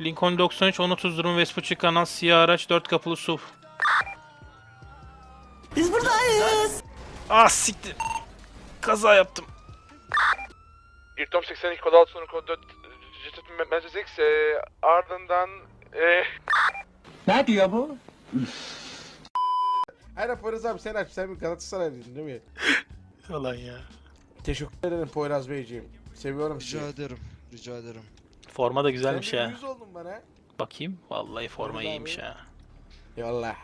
Lincoln 93 1030 durum Vespucci kanal siyah araç 4 kapılı SUV. Biz buradayız. Ah siktir. Kaza yaptım. İrtom 82 kod altı sonu kod 4 Mercedes X e, ardından e, Ne diyor bu? Aynen Poyraz abi sen aç. Sen bir Galatasaraylıydın değil mi? Yalan ya. Teşekkür ederim Poyraz Beyciğim. Seviyorum Rica sizi. ederim. Rica ederim. Forma da Sen güzelmiş de ya. yüz oldun bana. Bakayım. Vallahi forma Vallahi iyiymiş abi. ha. Yallah.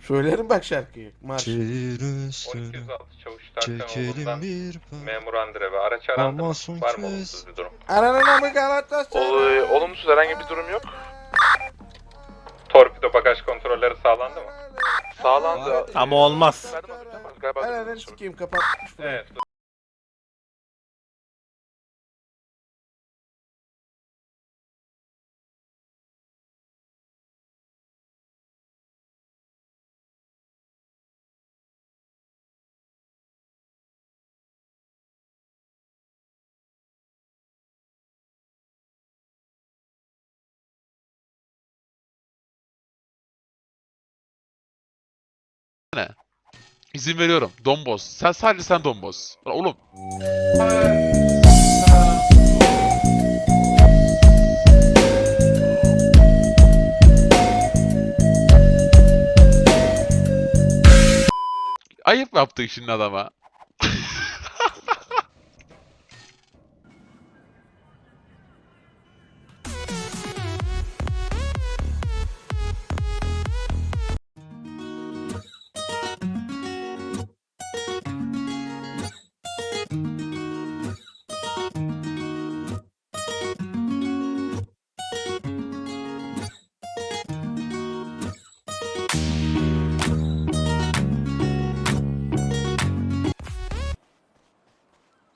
Söylerim bak şarkıyı. Marş. Çelir üstüne 1206 Çavuş çekelim bir pan. memur Andre ve araç arandı. Ama son Var mı kez- olumsuz bir durum? Ananına mı Galatasaray? Ol, olumsuz herhangi bir durum yok. Torpido bagaj kontrolleri sağlandı mı? Sağlandı. Ama olmaz. Galiba Ananı sikeyim kapatmış. Evet. İzin veriyorum. Domboz. Sen sadece sen domboz. Lan Oğlum. Ayıp yaptık şimdi adama.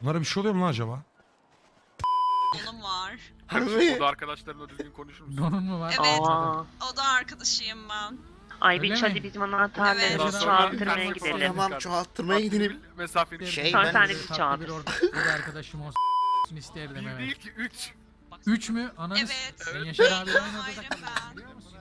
Bunlara bir şey oluyor mu lan acaba? Oğlum var. Harbi. arkadaşlarımla düzgün konuşur musun? Donun mu var? Evet. Aa. O da arkadaşıyım ben. Ay Öyle bir mi? hadi bizim anahtarlarımızı Evet. çoğaltırmaya gidelim. Tamam çoğalttırmaya gidelim. Mesafeli. Şey Sonra ben... de bizi çağır. Bir, bir arkadaşım olsun isterdim Bir evet. değil ki 3. Üç mü? Ananı Evet. Sen Yaşar abi aynı odada Ayrım ben. biliyor musun?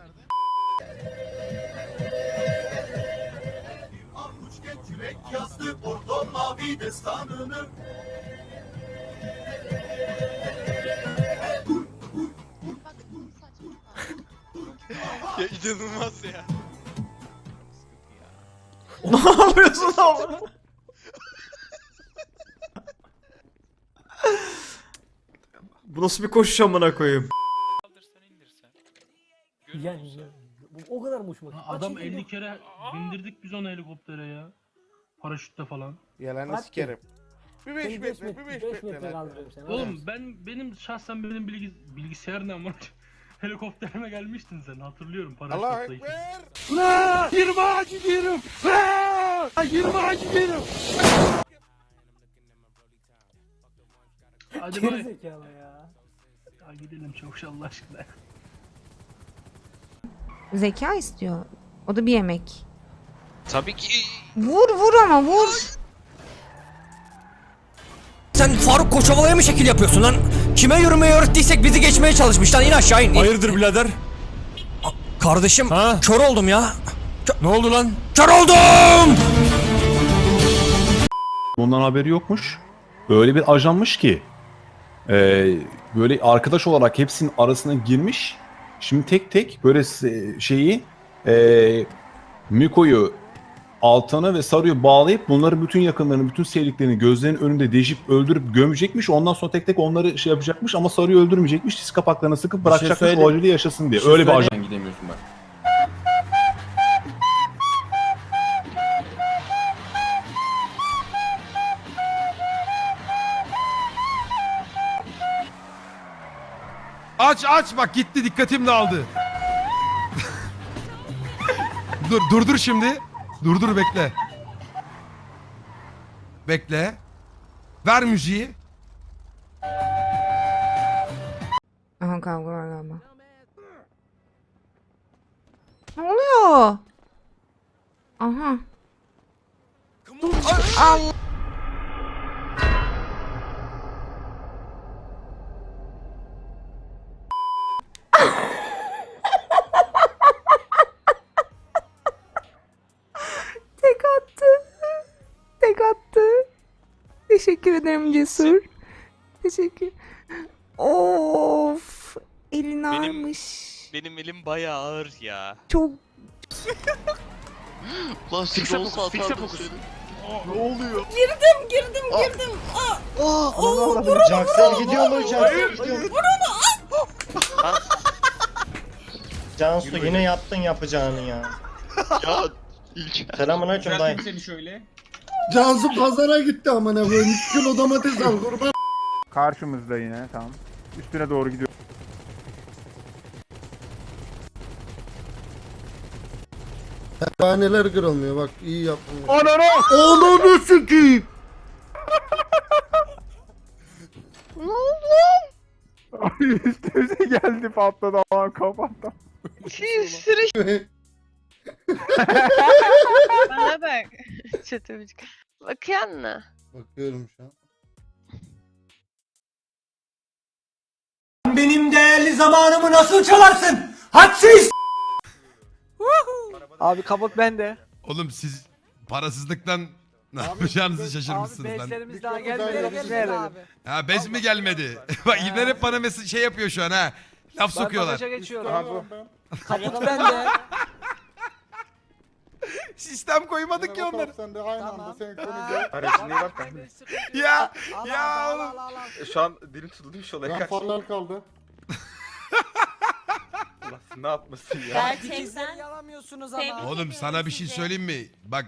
Ya inanılmaz ya. ne yapıyorsun ama? Bu nasıl bir koşuş amına koyayım? O kadar mı uçmak? Adam 50 kere bindirdik biz onu helikoptere ya. Paraşütle falan. Yalanı Kaç sikerim. Bir beş Seni 5 metre, bir metre, beş 5 metre metre lan. kaldırıyorum seni. Oğlum ben benim şahsen benim bilgi, bilgisayarına ama helikopterime gelmiştin sen hatırlıyorum Allah paraşütle. ekber. 20 ağacı gidiyorum. 20 ağacı gidiyorum. Hadi bay. zekalı ya. Ya gidelim çavuş Allah aşkına. Zeka istiyor. O da bir yemek. Tabii ki. Vur vur ama vur. Sen Faruk Koçovala'ya mı şekil yapıyorsun lan? Kime yürümeyi öğrettiysek bizi geçmeye çalışmış lan in aşağı in. Hayırdır birader? Kardeşim kör oldum ya. ne oldu lan? Kör oldum! Bundan haberi yokmuş. Böyle bir ajanmış ki. eee, böyle arkadaş olarak hepsinin arasına girmiş. Şimdi tek tek böyle se- şeyi eee Miko'yu Altan'ı ve Saru'yu bağlayıp bunların bütün yakınlarını, bütün sevdiklerini gözlerinin önünde deşip öldürüp gömecekmiş. Ondan sonra tek tek onları şey yapacakmış ama Saru'yu öldürmeyecekmiş. Diz kapaklarına sıkıp bırakacakmış söyle- o acıyla yaşasın diye. Öyle bir ajan. gidemiyorsun bak. Aç aç bak gitti dikkatim dağıldı. dur dur dur şimdi. Dur dur bekle. Bekle. Ver müziği. Aha kavga var galiba. Ne oluyor? Aha. Allah. Teşekkür ederim Cesur. Teşekkür. Of. Elin ağırmış. Benim elim bayağı ağır ya. Çok Plastik olsa atardım seni. Girdim girdim girdim. Jackson gidiyor mu? Jackson gidiyor mu? Cansu yine yaptın yapacağını ya. Ya ilk Selamun aleyküm dayı. seni şöyle. Cansu pazara gitti amına koyayım. 2 kilo domates al kurban. Karşımızda yine tamam. Üstüne doğru gidiyor. Pervaneler kırılmıyor bak iyi yaptın. Ananı! Ananı sikeyim! Üstümüze geldi patladı aman kapattım. Bana bak. Çetemcik. Bakıyor musun? Bakıyorum şu an. Benim değerli zamanımı nasıl çalarsın? Hadsiz! Abi kabuk bende. Oğlum siz parasızlıktan ne yapacağınızı şaşırmışsınız lan. daha gelmedi. Ha bez mi gelmedi? Bak İbner hep bana mesaj şey yapıyor şu an ha. Laf sokuyorlar. geçiyorum. Aha bu. Kabuk bende. Sistem koymadık ki onları. Sen de aynı anda senkronize. Aracını iyi bak. Ya ya oğlum. Şu an dilim tutuldu şu olaya Ben kaç. farlar kaldı. Allah ne yapmasın ya. Gerçekten. yalamıyorsunuz Oğlum sana bir şey söyleyeyim mi? Bak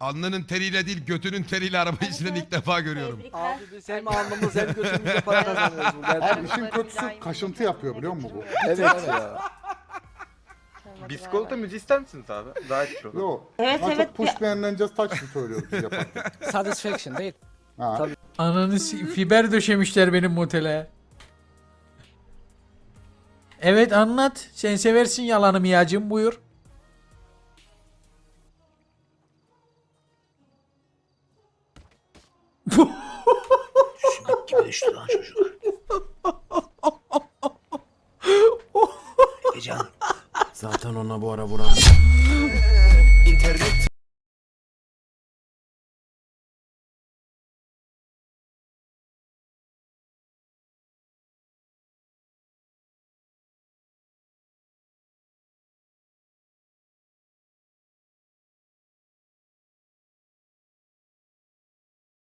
alnının teriyle değil götünün teriyle araba süren ilk defa görüyorum. Abi biz hem alnımız hem gözümüzde para kazanıyoruz bu gerçekten. İşin kötüsü kaşıntı yapıyor biliyor musun bu? Evet ya. Biskolata müziği ister misiniz abi? Daha iyi olur. Yo. Evet Daha evet. çok push beğenilince taş mı söylüyoruz biz yaparken? Satisfaction değil. Ha. Ananı fiber döşemişler benim motele. Evet anlat. Sen seversin yalanı Miyacım buyur. Gibi düştü lan çocuk. Zaten ona bu ara vuran. İnternet